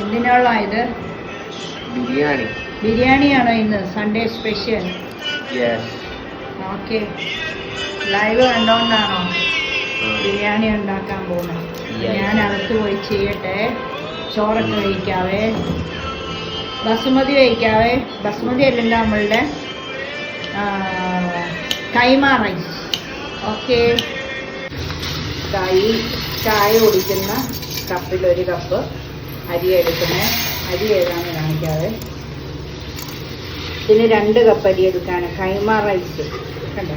എന്തിനുള്ള ഇത് ബിരിയാണി. ബിരിയാണിയാണോ ഇന്ന്? സൺഡേ സ്പെഷ്യൽ ഓക്കെ ലൈവ് കണ്ടോണ്ടാണോ ബിരിയാണി ഉണ്ടാക്കാൻ പോകുന്നത് ഞാൻ അകത്ത് പോയി ചെയ്യട്ടെ. ചോറൊക്കെ കഴിക്കാവേ. ബസുമതി കഴിക്കാവേ. ബസുമതി അല്ലല്ലോ നമ്മളുടെ കൈമ റൈസ് ഓക്കെ കൈ ചായ കുടിക്കുന്ന കപ്പിൽ ഒരു കപ്പ് അരി എടുക്കുന്നത്. അരി ഏതാണെന്ന് കാണിക്കാതെ ഇതിന് രണ്ട് കപ്പ് അരി എടുക്കാണ്. കൈമ റൈസ് കണ്ടോ?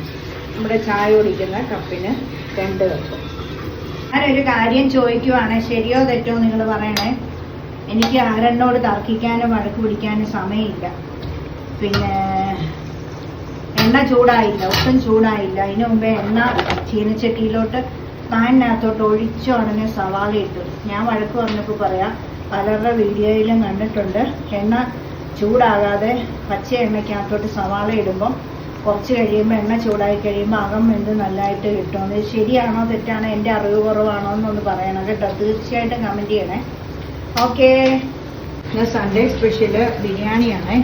നമ്മുടെ ചായ കുടിക്കുന്ന കപ്പിന് രണ്ട് കപ്പ് ഞാനൊരു കാര്യം ചോദിക്കുവാണ്. ശരിയോ തെറ്റോ നിങ്ങൾ പറയണേ? എനിക്ക് ആരെണ്ണോട് തർക്കിക്കാനും വഴക്ക് പിടിക്കാനും സമയമില്ല. പിന്നെ എണ്ണ ചൂടായില്ല ഒട്ടും ചൂടായില്ല. അതിനു മുമ്പേ എണ്ണ ചീനച്ചട്ടിയിലോട്ട് പാനിനകത്തോട്ട് ഒഴിച്ച ഉടനെ സവാള ഇട്ടു. ഞാൻ വഴക്ക് പറഞ്ഞപ്പോൾ പറയാം പലരുടെ വീഡിയോയിലും കണ്ടിട്ടുണ്ട്. എണ്ണ ചൂടാകാതെ പച്ച എണ്ണയ്ക്കകത്തോട്ട് സവാള ഇടുമ്പം കുറച്ച് കഴിയുമ്പോൾ എണ്ണ ചൂടായി കഴിയുമ്പോൾ അകം എന്ത് നല്ലതായിട്ട് കിട്ടുമെന്ന് ശരിയാണോ തെറ്റാണോ? എന്റെ അറിവ് കുറവാണോ എന്നൊന്ന് പറയണം കേട്ടോ. തീർച്ചയായിട്ടും കമന്റ് ചെയ്യണേ. ഓക്കെ സൺഡേ സ്പെഷ്യൽ ബിരിയാണിയാണേ.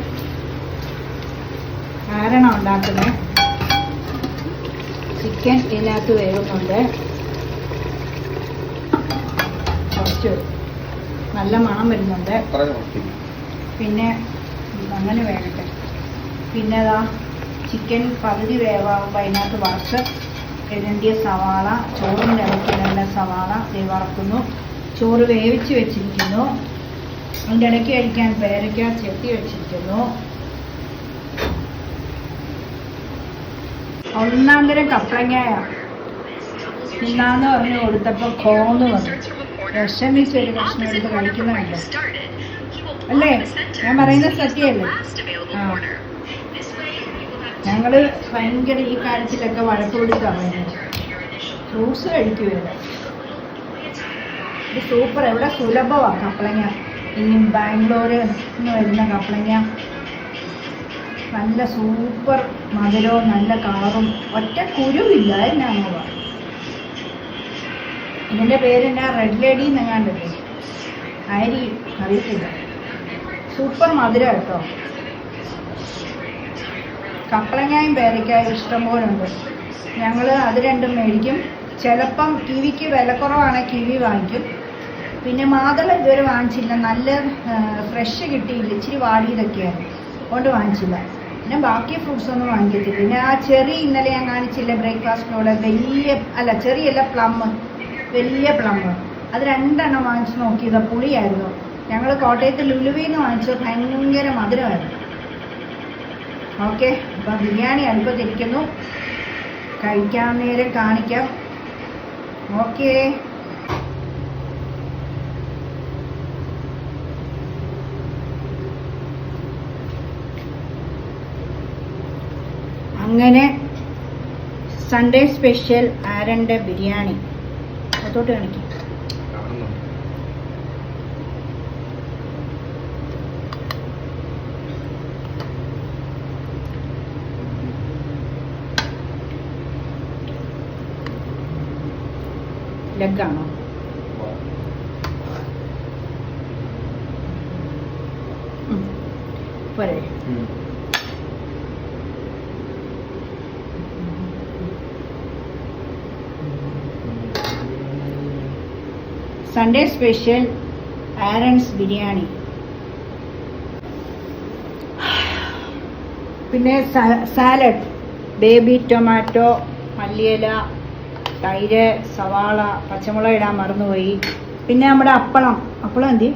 കാരണം ഉണ്ടാക്കുന്നത് ചിക്കൻ ഇതിനകത്ത് വേവുന്നുണ്ട്. കുറച്ച് നല്ല മണം വരുന്നുണ്ട്. പിന്നെ അങ്ങനെ വേകട്ടെ. പിന്നെ അതാ ചിക്കൻ പകുതി വേവാകുമ്പോൾ അതിനകത്ത് വറുത്ത് എഴുതിയ സവാള ചോറും ഇടയ്ക്ക് ഇടേണ്ട സവാള വറക്കുന്നു. ചോറ് വേവിച്ച് വെച്ചിരിക്കുന്നു. അതിന്റെ ഇടയ്ക്ക് കഴിക്കാൻ പേരയ്ക്ക ചെത്തി വെച്ചിരിക്കുന്നു. ഒന്നാം തരം കപ്പളങ്ങായ. ഇന്നാന്ന് പറഞ്ഞു കൊടുത്തപ്പോൾ കോന്ന് വന്നു. വിഷമിച്ച് ഒരു കഷ്ണം എടുത്ത് കഴിക്കുന്നുണ്ട് അല്ലേ? ഞാൻ പറയുന്നത് സത്യമല്ലേ ആ. ഞങ്ങൾ ഭയങ്കര ഈ കാര്യത്തിലൊക്കെ വഴക്ക് കൊടുത്താണ് ഫ്രൂട്ട്സ് കഴിക്കുകയില്ല ഇത് സൂപ്പർ എവിടെ സുലഭമാണ് കപ്പളങ്ങ ഈ ബാംഗ്ലൂര് നിന്ന് വരുന്ന കപ്പളങ്ങ നല്ല സൂപ്പർ മധുരവും നല്ല കളറും. ഒറ്റ കുരുവില്ല എന്നാണോ ഇതിന്റെ എന്നാ റെഡ് ലേഡി എന്നെങ്ങാണ്ടല്ലേ അരി അറിയത്തില്ല. സൂപ്പർ മധുര കേട്ടോ. കപ്പളങ്ങായും പേരയ്ക്കായും ഇഷ്ടംപോലെ ഉണ്ട്. ഞങ്ങൾ അത് രണ്ടും മേടിക്കും. ചിലപ്പം കിവിക്ക് വിലക്കുറവാണ് കിവി വാങ്ങിക്കും. പിന്നെ മാതള ഇതുവരെ വാങ്ങിച്ചില്ല. നല്ല ഫ്രഷ് കിട്ടിയില്ല. ഇച്ചിരി വാടിയതൊക്കെയാണ്. അതുകൊണ്ട് വാങ്ങിച്ചില്ല. പിന്നെ ബാക്കി ഫ്രൂട്ട്സ് ഒന്നും വാങ്ങിക്കത്തില്ല. പിന്നെ ആ ചെറി ഇന്നലെ ഞാൻ കാണിച്ചില്ല ബ്രേക്ക്ഫാസ്റ്റിനോട് വലിയ അല്ല ചെറിയല്ല പ്ലം വലിയ പ്ലംബ് അത് രണ്ടെണ്ണം വാങ്ങിച്ച് നോക്കിയത് പുളിയായിരുന്നു. ഞങ്ങൾ കോട്ടയത്ത് ലുലുവിൽ നിന്ന് വാങ്ങിച്ചത് ഭയങ്കര മധുരമായിരുന്നു. ഓക്കെ അപ്പം ബിരിയാണി അടുപ്പത്തിരിക്കുന്നു കഴിക്കാൻ നേരം കാണിക്കാം. ഓക്കേ. അങ്ങനെ സൺഡേ സ്പെഷ്യൽ ആരന്റെ ബിരിയാണി. അതോട്ട് കാണിക്കും. ലെഗാണോ. പോരെ. സൺഡേ സ്പെഷ്യൽ ആരൻസ് ബിരിയാണി പിന്നെ സാലഡ് ബേബി ടൊമാറ്റോ മല്ലിയില തൈര് സവാള പച്ചമുളക് ഇടാൻ മറന്നുപോയി. പിന്നെ നമ്മുടെ അപ്പളം. അപ്പളം എന്തി?